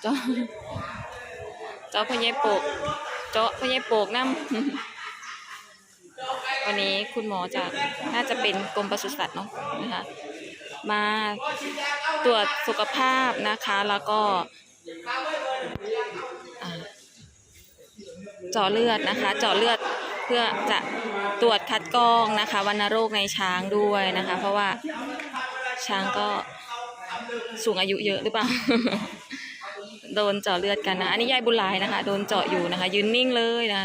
เจาะเจาะพญายโปกเจาะพญายโปกน้ำวันนี้คุณหมอจะน่าจะเป็นกรมปศุสัตว์เนาะนะคะมาตรวจสุขภาพนะคะแล้วก็อ่าเจาะเลือดนะคะ เจาะเลือดเพื่อจะตรวจคัดกรองนะคะวัณโรคในช้างด้วยนะคะ เพราะว่าช้างก็ สูงอายุเยอะหรือเปล่า โดนเจาะเลือดกันนะ อันนี้ยายบุญหลายนะคะ โดนเจาะอยู่นะคะ ยืนนิ่งเลยนะ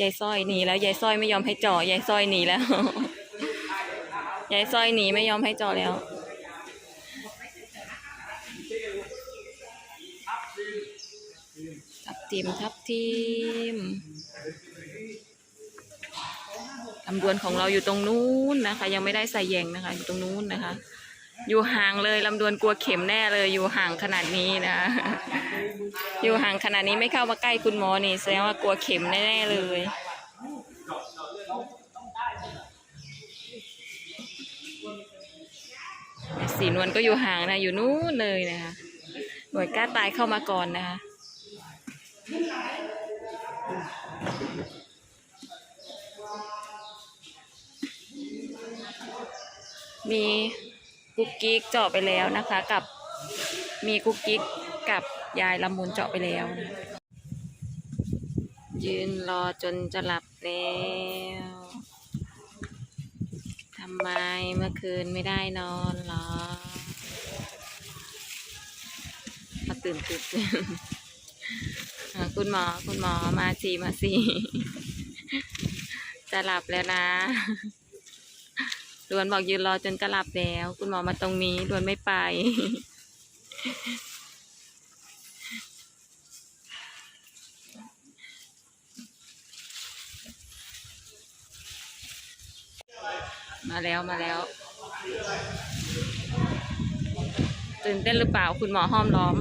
ยายสร้อยหนีแล้ว ยายสร้อยไม่ยอมให้เจาะ ยายสร้อยหนีแล้ว ยายสร้อยหนีไม่ยอมให้เจาะแล้วทับทีมทับทีมลำดวนของเราอยู่ตรงนู้นนะคะ ยังไม่ได้ใส่แยงนะคะ อยู่ตรงนู้นนะคะ อยู่ห่างเลยลำดวนกลัวเข็มแน่เลยอยู่ห่างขนาดนี้นะ อยู่ห่างขนาดนี้ไม่เข้ามาใกล้คุณหมอนี่แสดงว่ากลัวเข็มแน่ๆเลยสีนวลก็อยู่ห่างนะอยู่นู้นเลยนะคะหน่วยกล้าตายเข้ามาก่อนนะคะมี กุ๊กกิ๊กเจาะไปแล้วนะคะ กับมีกุ๊กกิ๊กกับยายละมุนเจาะไปแล้วนะยืนรอจนจะหลับแล้วทำไมเมื่อคืนไม่ได้นอนหรอมาตื่นตื่นคุณหมอคุณหมอมาสิมาสิจะหลับแล้วนะ ดวนบอกยืนรอจนจะหลับแล้ว คุณหมอมาตรงนี้ดวนไม่ไป มาแล้วมาแล้ว ตื่นเต้นหรือเปล่าคุณหมอห้อมล้อม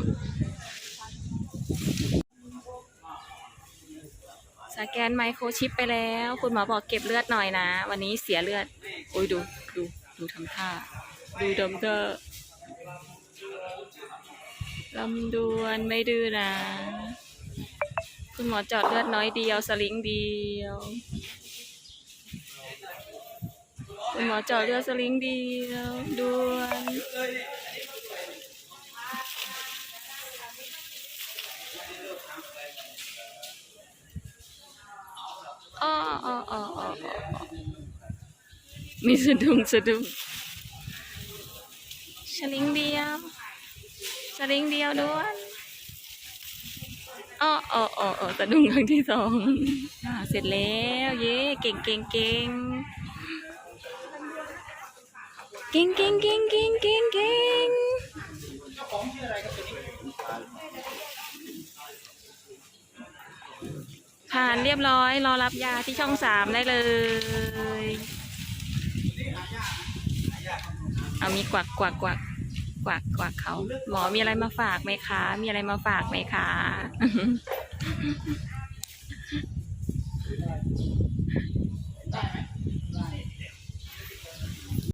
สแกนไมโครชิปไปแล้ว คุณหมอบอกเก็บเลือดหน่อยนะ วันนี้เสียเลือด โอ้ยดูดูดูทำท่า ดูดมเธอลำดวนไม่ดื้อนะ คุณหมอจอดเลือดน้อยเดียวสลิงเดียว คุณหมอจาะเลือดสลิงเดียวดวนอ้ออ้ออ้ออ้ออ้อ มีสะดุ้งสะดุ้งสลิงเดียวสลิงเดียวด่วนอ้ออ้ออ้ออ้อสะดุ้งครั้งที่สองอ่าเสร็จแล้วเย้เก่งเก่งเก่งเก่งเก่งเก่งเก่งเก่งเก่งผ่านเรียบร้อย รอรับยาที่ช่องสามได้เลย เอามีกวักกวักกวักกวักกวักเขา หมอมีอะไรมาฝากไหมคะ มีอะไรมาฝากไหมคะ ได้ไหม